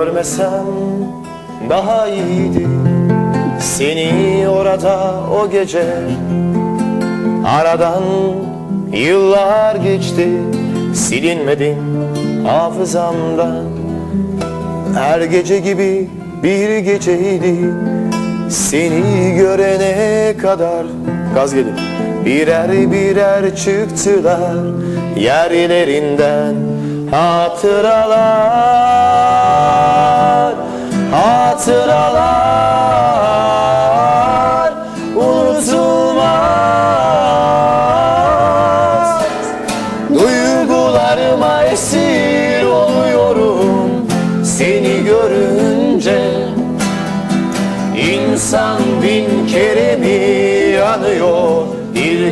Görmesem daha iyiydi. Seni orada o gece Aradan yıllar geçti. Silinmedin hafızamdan Her gece gibi bir geceydi. Seni görene kadar Gaz gelin Birer birer çıktılar Yerlerinden Hatıralar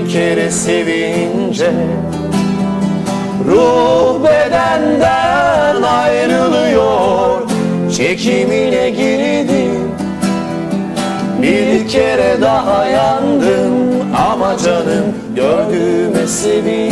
Bir kere sevince Ruh bedenden ayrılıyor Çekimine girdim. Bir kere daha yandım Ama canım gördüğüme sevindim